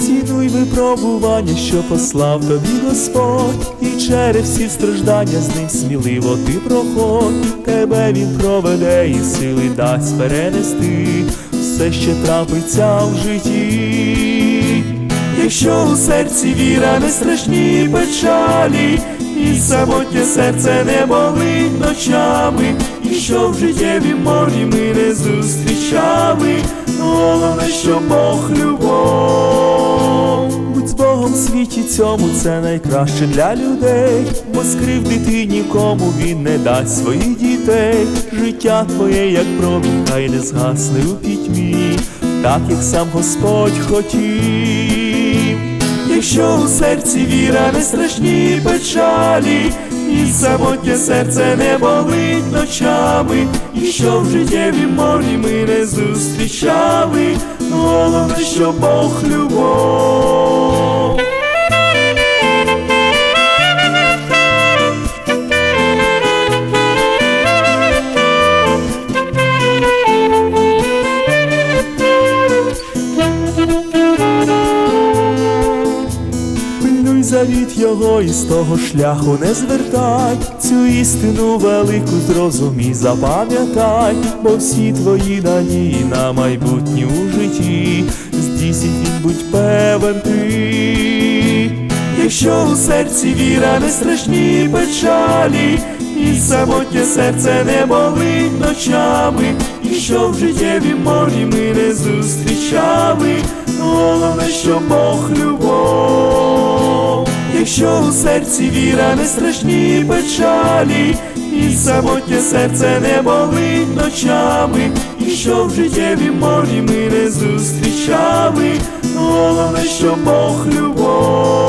Цінуй випробування, що послав тобі Господь, і через всі страждання з ним сміливо ти проходь, тебе він проведе і сили дасть перенести все, що трапиться в житті. Якщо у серці віра не страшні печалі, і самотнє серце не болить ночами, і що в життєві морі ми не зустрічали, головне, що Бог любов. Будь з Богом в світі цьому це найкраще для людей, бо скривдити нікому він не дасть своїх дітей. Життя твоє, як промінь, хай не згасне у пітьмі, так як сам Господь хотів. Якщо у серці віра не страшні печалі, і самотнє серце не болить ночами, і що в життєві морі ми не зустрічали, головне, що Бог любов. Завіт його і з того шляху не звертай, цю істину велику зрозумій, запам'ятай, бо всі твої надії на майбутнє у житті, здійснить він будь певен ти. Якщо у серці віра не страшні печалі, і самотнє серце не болить ночами, і що в життєві морі ми не зустрічали, головне, що Бог любов. Якщо у серці віра не страшні печалі, і самотнє серце не болить ночами, і що в життєві морі ми не зустрічали, головне, що Бог любов.